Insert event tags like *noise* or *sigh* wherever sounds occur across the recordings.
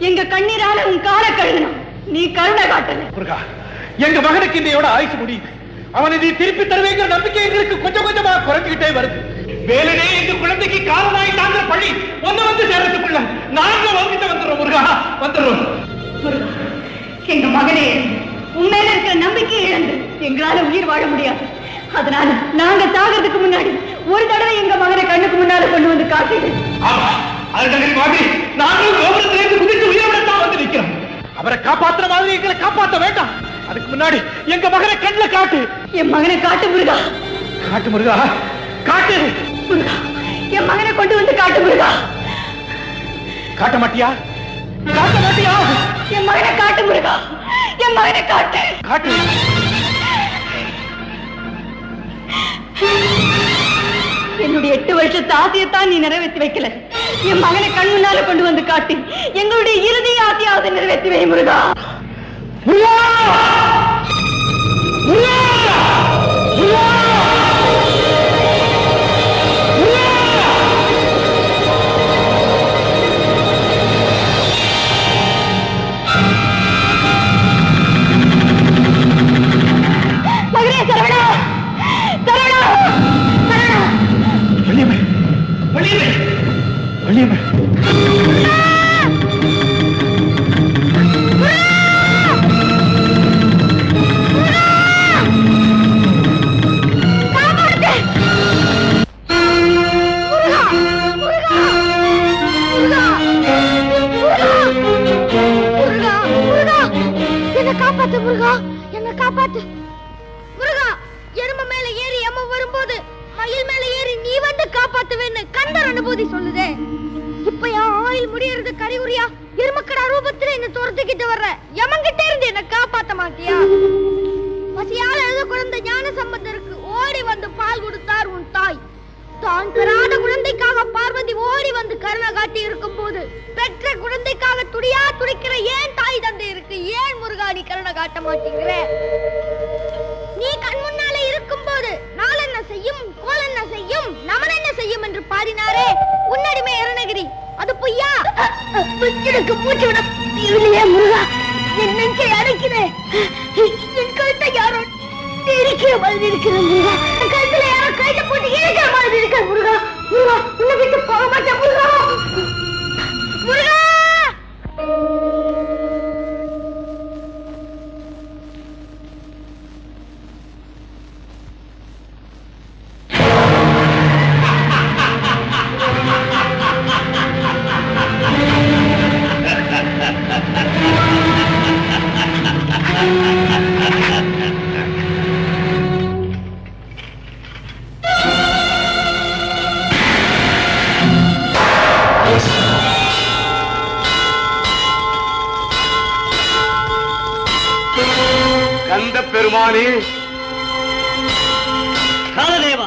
எங்க கண்ணீரால உன் கால கழுகணும் நீ கருணை காட்டல முருகா எங்க மகனுக்கு இன்றையோட ஆயுசு முடியுது. அவனை நீ திருப்பி தருவேங்கிற நம்பிக்கை எங்களுக்கு கொஞ்சம் கொஞ்சமா குறைஞ்சுக்கிட்டே வருது. வேலனே எங்க குழந்தைக்கு காரணமாய் தாங்கிற பழி ஒண்ணு வந்து சேர்றதுக்குள்ள நாங்க வந்துட்டு வந்துடுறோம் முருகா. வந்துடுறோம். எங்க மகனே உண்மையில இருக்கிற நம்பிக்கை இழந்து எங்களால உயிர் வாழ முடியாது. அதனால நாங்க சாகிறதுக்கு முன்னாடி ஒரு தடவை எங்க மகனை கண்ணுக்கு முன்னால கொண்டு வந்து காட்டிடு. ஆமா அருணகிரி மாதிரி நாங்களும் அவரை காப்பாத்துற மாதிரி எங்களை காப்பாத்த வேண்டாம். அதுக்கு முன்னாடி எங்க மகனை கண்ணுல காட்டு. என் மகனை காட்டு முருகா. காட்டு முருகா. காட்டு. முருகா என் மகனை கொண்டு வந்து காட்டு முருகா. காட்ட மாட்டியா? காட்ட மாட்டியா? என் மகனை காட்டு முருகா. என் மகனை காட்டு. காட்டு. என்னுடைய எட்டு வருஷத்து ஆசையத்தான் நீ நிறைவேற்றி வைக்கல. என் மகனை கண் முன்னால கொண்டு வந்து காட்டி எங்களுடைய இறுதி ஆசையாவது நிறைவேற்றி வை முருகா முருகா! Liebe. வந்து கந்தர் அனுபூதி சொல்லுதே. இப்ப ஆயில் முடியறது கரிகுரியா எருமக்கடா ரூபத்துல என்ன துரத்துக்கிட்டு வர்ற. எமங்கிட்ட இருந்து என்ன காப்பாத்த மாட்டியா? பசியால் எழுத குழந்தை ஞான சம்பந்தருக்கு ஓடி வந்து பால் கொடுத்தார் உன் தாய். தான் பெறாத குழந்தைக்காக பார்வதி ஓடி வந்து கருணை காட்டி இருக்கும் போது பெற்ற குழந்தைக்காக துடியா துடிக்கிற ஏன் தாய் தந்தை இருக்கு? ஏன் முருகா கருணை காட்ட மாட்டேங்கிற? நீ கண் முன்னாலே இருக்கும் போது செய்யும் பாடினாரே உன்னடிமை அருணகிரி. அது பொய்யா? எனக்கு மூச்சு விட இல்லையே முருகா. என் நெஞ்சை அடைக்குது என் கழுத்தை யாரோ இருக்கிற மாதிரி இருக்கிற முருகா. என் கழுத்துல யாரோ கைட்ட போட்டு இருக்கிற மாதிரி இருக்கிற முருகா. முருகா உன்னை விட்டு போக மாட்டேன் முருகா. முருகா! கந்த பெருமானே. காலதேவா.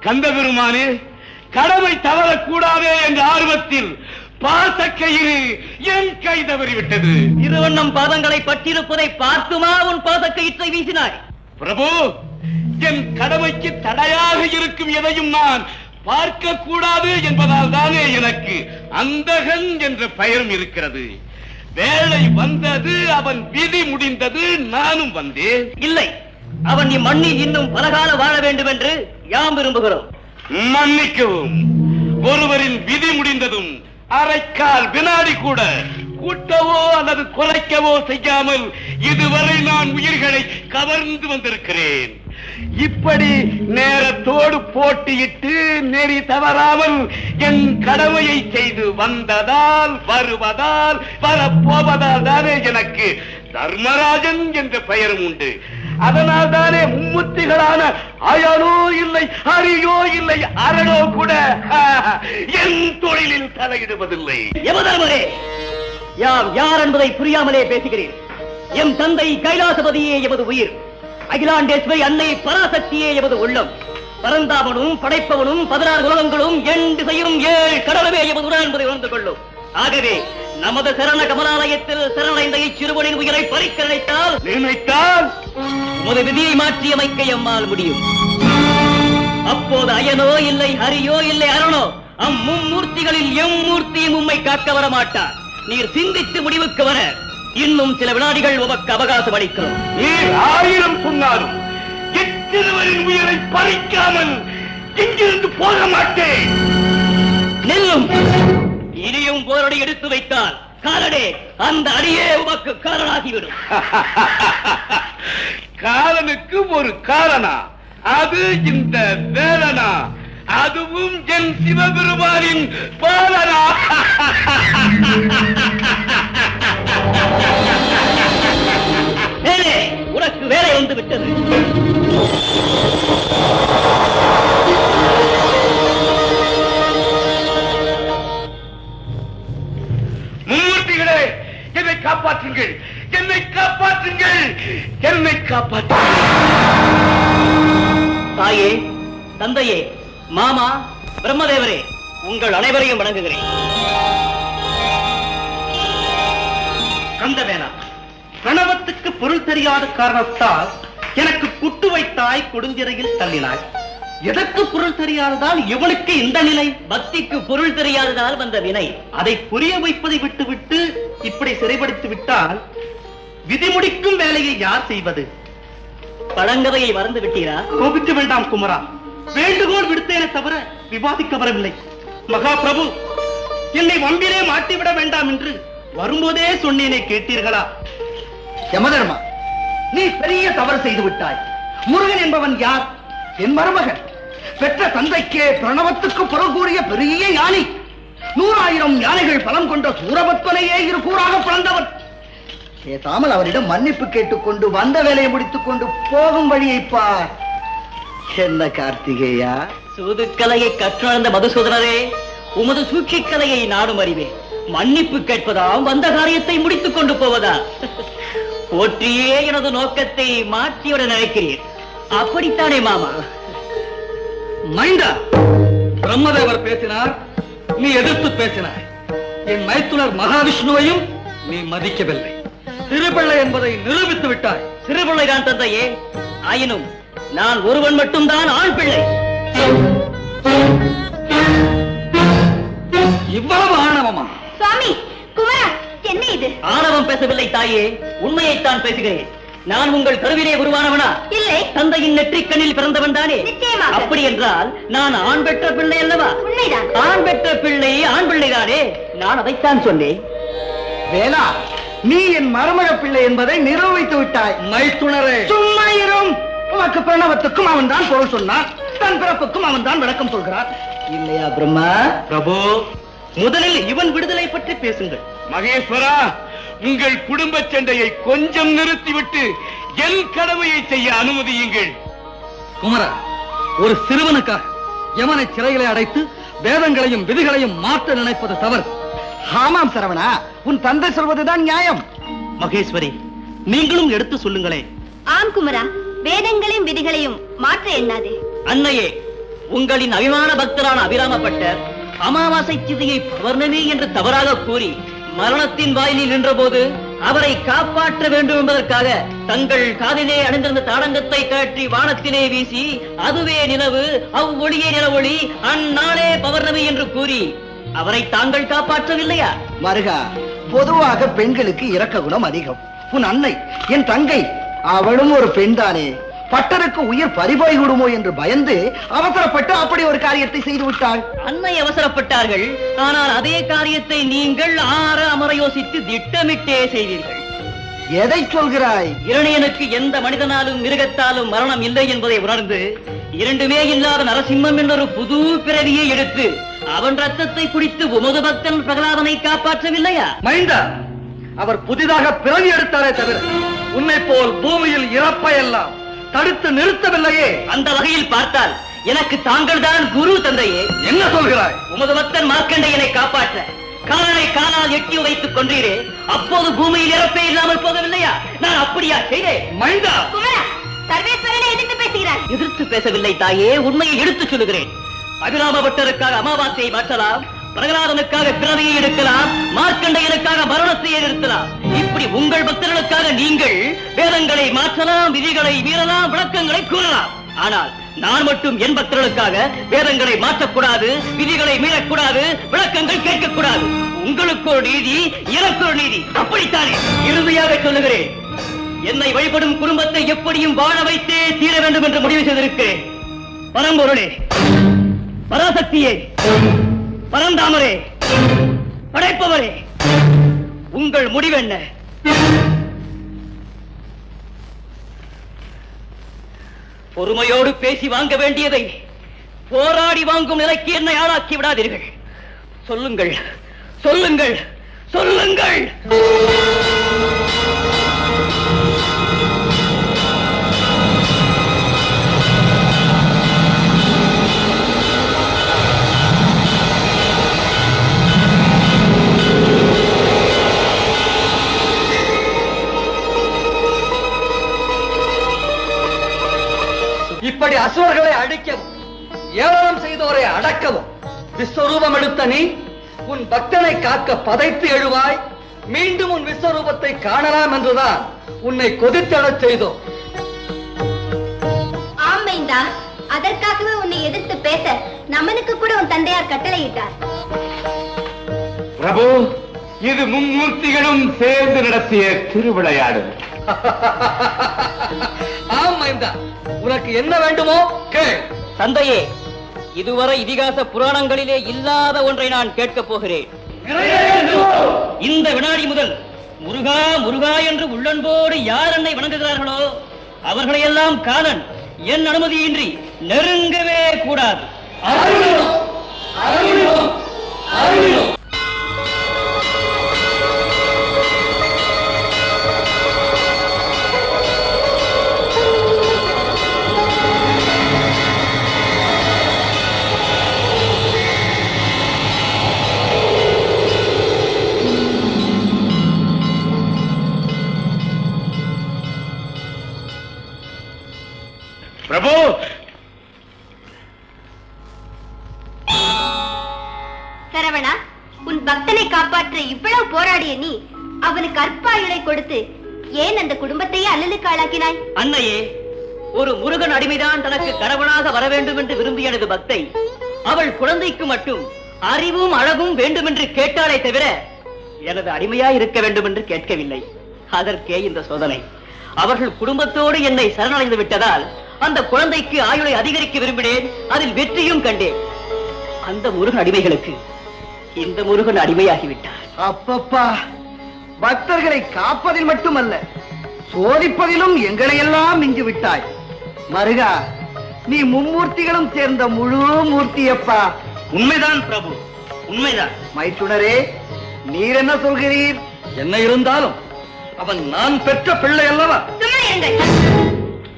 கந்த பெருமானே கடமை தவறக்கூடாதே என்ற ஆர்வத்தில் பாசக்கயிறு என் கை தவறிவிட்டது. திருவண்ணம் பாதங்களை பற்றிருப்பதை பார்த்துமா உன் பாதக்கயிற்றை வீசினாய்? பிரபு என் கடமைக்கு தடையாக இருக்கும் எதையும் நான் பார்க்க கூடாது என்பதால் தானே எனக்கு அந்தகன் என்ற பெயரும் இருக்கிறது. வேலை வந்தது அவன் விதி முடிந்தது நானும் வந்தேன். இல்லை. அவன் இம்மண்ணில் இன்னும் பலகால வாழ வேண்டும் என்று யாம் விரும்புகிறோம். மன்னிக்கவும். ஒருவரின் விதி முடிந்ததும் அரைக்கால் வினாடி கூட கூட்டவோ அல்லது குறைக்கவோ செய்யாமல் இதுவரை நான் உயிர்களை கவர்ந்து வந்திருக்கிறேன். இப்படி நேரத்தோடு போட்டியிட்டு நெறி தவறாமல் என் கடமையை செய்து வந்ததால் வருவதால் வரப்போவதால் தானே எனக்கு தர்மராஜன் என்ற பெயரும் உண்டு. அதனால் தானே மும்முத்திகளான அயனோ இல்லை அரியோ இல்லை அரணோ கூட *laughs* என் தொழிலில் தலையிடுவதில்லை. யமதர்மரே யாம் யார் என்பதை புரியாமலே பேசுகிறேன் எம் தந்தை கைலாசபதியே எமது உயிர். அகிலாண்டேஸ்வரி அன்னை பராசக்தியே எமது உள்ளம். பரந்தாமனும் படைப்பவனும் பதினாறு உலகங்களும் என் திசையும் ஏழு கடலுமே எமது உடன் என்பதை உணர்ந்து கொள்ளும். ஆகவே நமது சரண கமலாலயத்தில் சரணடைந்த இச்சிறுவனின் உயிரை பறிக்க நினைத்தால் நினைத்தால் உமது விதியை மாற்றி அமைக்க எம்மால் முடியும். அப்போது அயனோ இல்லை ஹரியோ இல்லை அரணோ அம்மும்மூர்த்திகளில் எம் மூர்த்தியும் உம்மை காக்க வர மாட்டார். நீர் சிந்தித்து முடிவுக்கு வர இன்னும் சில வினாடிகள் உமக்கு அவகாசம் அளிக்கிறோம். நீர் ஆயிரம் சொன்னாலும் எத்திருவரின் உயிரை பறிக்காமல் இங்கிருந்து போக மாட்டேன். நெல்லும். இனியும் போரடி எடுத்து வைத்தால் காலடே அந்த அடியே உமக்கு காரணாகிவிடும் *laughs* காலனுக்கு ஒரு காரணா அது இந்த வேலனா? அதுவும் என் சிவபெருமானின் பாலனா வேலே உனக்கு வேலை வந்து விட்டது. மும்மூர்த்திகளே என்னை காப்பாற்றுங்கள். என்னை காப்பாற்றுங்கள். என்னை காப்பாற்றுங்கள். தாயே தந்தையே மாமா பிரம்மதேவரே உங்கள் அனைவரையும் வணங்குகிறேன். கந்தவேலா பிரணவத்துக்கு பொருள் தெரியாத காரணத்தால் எனக்கு குட்டு வைத்தாய் கொடுஞ்சிறையில் தள்ளினாய் எதற்கு பொருள் தெரியாததால் இவனுக்கு இந்த நிலை? பக்திக்கு பொருள் தெரியாததால் வந்த வினை. அதை புரிய வைப்பதை விட்டுவிட்டு இப்படி சிறைப்படுத்தி விட்டால் விதிமுடிக்கும் வேலையை யார் செய்வது? பழங்கதையை மறந்து விட்டீரா? கோபிக்க வேண்டாம் குமரா. வேண்டுகோள் விடுத்தேனே தவிர விவாதிக்க வரவில்லை. மகா பிரபு என்னை வம்பிலே மாட்டிவிட வேண்டாம் என்று வரும்போதே சொன்னேனே கேட்டீர்களா? யமதர்மா நீ பெரிய தவறு செய்து விட்டாய். முருகன் என்பவன் யார்? என் மருமகன். பெற்ற தந்தைக்கே பிரணவத்துக்கு பொருள் கூறிய பெரிய யானை நூறாயிரம் யானைகள் பலம் கொண்ட சூரபத்மனையே இரு கூறாக பிறந்தவன். பேசாமல் அவரிடம் மன்னிப்பு கேட்டுக்கொண்டு வந்த வேலையை முடித்துக் கொண்டு போகும் வழியை பார். என்ன கார்த்திகேயா. சூதுக்கலையை கற்றுணர்ந்த மதுசூதனரே உமது சூழ்ச்சிக் கலையை நாடும் அறிவேன் மன்னிப்பு கேட்பதாம் வந்த காரியத்தை முடித்துக் கொண்டு போவதா? போற்றியே எனது நோக்கத்தை மாற்றிவிட நினைக்கிறீர். அப்படித்தானே மாமா? மைண்டா பிரம்மதேவர் பேசினார் நீ எதிர்த்து பேசினாய். என் மைத்துனர் மகாவிஷ்ணுவையும் நீ மதிக்கவில்லை. திருப்பிள்ளை என்பதை நிரூபித்து விட்டாய். சிறுபிள்ளைதான் தந்தையே. ஆயினும் நான் ஒருவன் மட்டும்தான் ஆண் பிள்ளை. இவ்வளவு ஆணவமா? சுவாமி குமரா என்ன இது? ஆணவம் பேசவில்லை தாயே உண்மையைத்தான் பேசுகிறேன். நான் உங்கள் கருவிலே உருவானவனா? இல்லை. தந்தையின் நெற்றிக் கண்ணில் பிறந்தவன் தானே. அப்படி என்றால் நான் ஆண் பெற்ற பிள்ளை அல்லவா? உண்மைதான். ஆண் பெற்ற பிள்ளை ஆண் பிள்ளைதானே நான் அதைத்தான் சொன்னேன். வேலா நீ என் மருமக பிள்ளை என்பதை நிரூபித்து விட்டாய். மைத்துணரே சும்மா இரும். உனக்கு பிரணவத்துக்கும் அவன் தான் பொருள் சொன்னான். தன் பிறப்புக்கும் அவன் தான் விளக்கம் சொல்கிறார். இல்லையா பிரம்மா? பிரபு. முதலில் இவன் விடுதலை பற்றி பேசுங்கள். மகேஸ்வரா உங்கள் குடும்ப சண்டையை கொஞ்சம் நிறுத்திவிட்டு என் கடமையை செய்ய அனுமதியுங்கள் குமரா ஒரு சிறுவனுக்காக யமனை சிறைகளை அடைத்து வேதங்களையும் விதிகளையும் மாற்ற நினைப்பது தவறு. ஆமாம் சரவணா. உன் தந்தை சொல்வதுதான் நியாயம். மகேஸ்வரி நீங்களும் எடுத்து சொல்லுங்களே ஆம் குமரா. வேதங்களையும் விதிகளையும் மாற்ற எண்ணாதே. அன்னையே உங்களின் அபிமான பக்தரான அபிராமப்பட்டர் அமாவாசை சிதையை பௌர்ணமி என்று தவறாக கூறி மரணத்தின் வாயிலில் நின்றபோது அவரை காப்பாற்ற வேண்டும் என்பதற்காக தங்கள் காதிலே அணிந்திருந்த தாடங்கத்தை கழற்றி வானத்திலே வீசி அதுவே நிலவு அவ்வொளியே நிலவொளி அந்நாளே பௌர்ணமி என்று கூறி அவரை தாங்கள் காப்பாற்றவில்லையா? மருகா பொதுவாக பெண்களுக்கு இரக்க குணம் அதிகம். உன் அன்னை என் தங்கை அவளும் ஒரு பெண்தானே? பட்டருக்கு உயிர் பறிபோய் விடுமோ என்று பயந்து அவசரப்பட்டு அப்படி ஒரு காரியத்தை செய்து விட்டாள். அன்னை அவசரப்பட்டார்கள். ஆனால் அதே காரியத்தை நீங்கள் ஆற அமர யோசித்து திட்டமிட்டே செய்தீர்கள். எதை சொல்கிறாய்? இரணியனுக்கு எந்த மனிதனாலும் மிருகத்தாலும் மரணம் இல்லை என்பதை உணர்ந்து இரண்டுமே இல்லாத நரசிம்மம் என்றொரு புது பிறவியை எடுத்து அவன் ரத்தத்தை குடித்து உமது பக்தன் பிரகலாதனை காப்பாற்றவில்லையா? மைந்தா அவர் புதிதாக பிறவி எடுத்தாரே தவிர உன்னை போல் பூமியில் இறப்பை எல்லாம் தடுத்து நிறுத்தவில்லையே. அந்த வகையில் பார்த்தால் எனக்கு தாங்கள் தான் குரு தந்தையே. என்ன சொல்கிறாய்? உமது பக்தன் மார்க்கண்டையனை காப்பாற்ற காலனை காலால் எட்டி வைத்துக் கொன்றீரே. அப்போது பூமியில் இறப்பே இல்லாமல் போகவில்லையா? நான் அப்படியா செய்தேன். மைந்தா! குமரா சர்வேஸ்வரனை எதிர்த்து பேசுகிறார் எதிர்த்து பேசவில்லை தாயே உண்மையை எடுத்துச் சொல்லுகிறேன். அபிராம பட்டருக்காக அமாவாசையை மாற்றலாம் பிரகலாதனுக்காக பிறவியை எடுக்கலாம் மார்க்கண்டையனுக்காக மரணத்தை நிறுத்தலாம் இப்படி உங்கள் பக்தர்களுக்காக நீங்கள் வேதங்களை மாற்றலாம் விதிகளை மீறலாம் விளக்கங்களை கூறலாம். ஆனால் நான் மட்டும் என் பக்தர்களுக்காக வேதங்களை மாற்றக்கூடாது விதிகளை மீறக்கூடாது விளக்கங்கள் கேட்கக்கூடாது. உங்களுக்கு ஒரு நீதி எனக்கு ஒரு நீதி. அப்படித்தானே? இறுதியாக சொல்லுகிறேன். என்னை வழிபடும் குடும்பத்தை எப்படியும் வாழ வைத்தே தீர வேண்டும் என்று முடிவு செய்திருக்கிறேன். பரம்பொருளே பராசக்தியே பரந்தாமரே படைப்பவரே உங்கள் முடிவு என்ன? பொறுமையோடு பேசி வாங்க வேண்டியதை போராடி வாங்கும் நிலைக்கு என்னை ஆளாக்கி விடாதீர்கள். சொல்லுங்கள் சொல்லுங்கள் சொல்லுங்கள்! விஸ்வரூபம் எடுத்த நீ உன் பக்தனை காக்க பதைத்து எழுவாய். மீண்டும் உன் விஸ்வரூபத்தை காணலாம் என்றுதான் உன்னை கொதித்தெழச் செய்தோம் ஆமைந்தா அதற்காகவே உன்னை எதிர்த்து பேச நமனுக்கு கூட உன் தந்தையார் கட்டளையிட்டார். பிரபு இது மும்மூர்த்திகளும் சேர்ந்து நடத்திய திருவிளையாடு *laughs* ஆம் மைந்தா உனக்கு என்ன வேண்டுமோ கேள். தந்தையே இதுவரை இதிகாச புராணங்களிலே இல்லாத ஒன்றை நான் கேட்கப் போகிறேன். இந்த வினாடி முதல் முருகா முருகா என்று உள்ளன்போடு யார் என்னை வணங்குகிறார்களோ அவர்களையெல்லாம் காலன் என் அனுமதியின்றி நெருங்கவே கூடாது. பிரபு! சரவணா உன் பக்தனை காப்பாற்ற இவ்வளவு போராடிய நீ அவனுக்கு அற்பாயுளை கொடுத்து ஏன் அந்த குடும்பத்தையே அல்லலுக்கு ஆளாக்கினாய் அன்னையே ஒரு முருகன் அடிமைதான் தனக்கு கணவனாக வர வேண்டும் என்று விரும்பிய எனது பக்தை அவள் குழந்தைக்கு மட்டும் அறிவும் அழகும் வேண்டும் என்று கேட்டாலே தவிர எனது அடிமையாய் இருக்க வேண்டும் என்று கேட்கவில்லை. அதற்கே இந்த சோதனை. அவர்கள் குடும்பத்தோடு என்னை சரணடைந்து விட்டதால் அந்த குழந்தைக்கு ஆயுளை அதிகரிக்க விரும்பினேன். அதில் வெற்றியும் கண்டேன். அந்த முருகன் அடிமைகளுக்கு இந்த முருகன் அடிமையாகிவிட்டார். அப்பப்பா பக்தர்களை காப்பதில் மட்டுமல்ல சோதிப்பதிலும் எங்களை எல்லாம் மிஞ்சு விட்டாய். மருகா நீ மும்மூர்த்திகளும் சேர்ந்த முழு மூர்த்தியப்பா. உண்மைதான் பிரபு உண்மைதான். மைத்துனரே நீர் என்ன சொல்கிறீர்? என்ன இருந்தாலும் அவன் நான் பெற்ற பிள்ளை அல்லவா?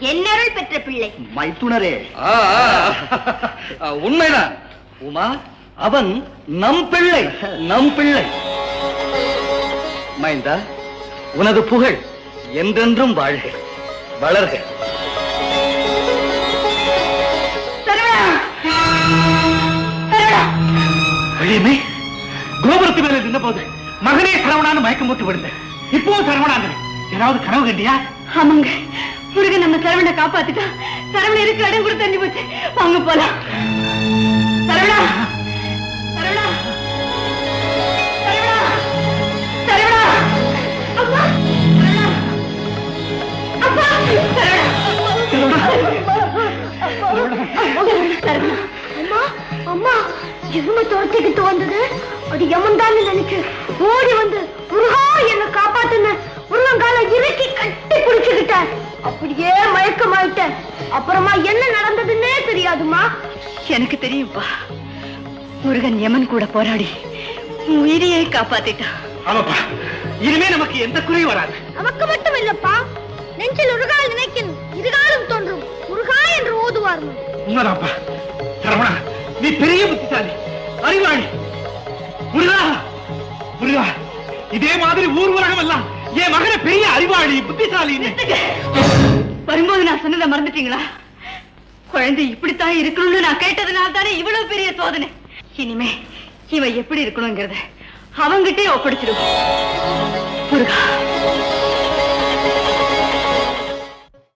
என்னருள் பெற்ற பிள்ளை. மைத்துனரே. உண்மைதான். உமா அவன் நம் பிள்ளை நம் பிள்ளை. மைந்தா உனது புகழ் என்றென்றும் வாழ்க வளர்க. வழியுமே கோபுரத்து மேல நின்ற போது மகனே சரவணான்னு மயக்கம் போட்டு விழுந்த இப்பவும் சரவணாங்க ஏதாவது கனவு கண்டியா? ஆமாங்க. முருகன் நம்ம சரவணை காப்பாத்திட்டா சரவணை இருக்கிற இடம் கூட தெரிஞ்சு போச்சு? வாங்க போலாம். சரவணா சரவணா சரவணா சரவணா. அம்மா அப்பா சரவணா. அம்மா அம்மா எருமை துரத்திக்கிட்டு வந்தது. அது யமன் நினைச்சு ஓடி வந்து முருகா என்ன காப்பாத்துன முருகங்கால இறுக்கி கட்டி பிடிச்சுக்கிட்டேன். அப்படியே மயக்கமாயிட்டேன். அப்புறமா என்ன நடந்ததுன்னே தெரியாதுமா எனக்கு தெரியும்பா. முருகன் யமன் கூட போராடி உயிரையே காப்பாத்திட்டான். ஆமாப்பா. இனிமே நமக்கு எந்த குறையும் வராது. நமக்கு மட்டும் இல்லப்பா. நெஞ்சில் உருகால் நினைக்கும் இருகாலும் தோன்றும். முருகா என்று ஓதுவார் உண்மைதான்ப்பா. சரவணா நீ பெரிய புத்திசாலி. அறிவாளி. முருகா முருகா இதே மாதிரி ஊர் உலகம் எல்லாம் என் மகனை பெரிய அறிவாளி புத்திசாலி வரும்போது நான் சொன்னதை மறந்துட்டீங்களா? குழந்தை இப்படித்தான் இருக்கணும்னு நான் கேட்டதுனால தானே இவ்வளவு பெரிய சோதனை. இனிமே இவன் எப்படி இருக்கணுங்கிறத அவங்கிட்டே ஒப்படைச்சிருவோம் முருகா.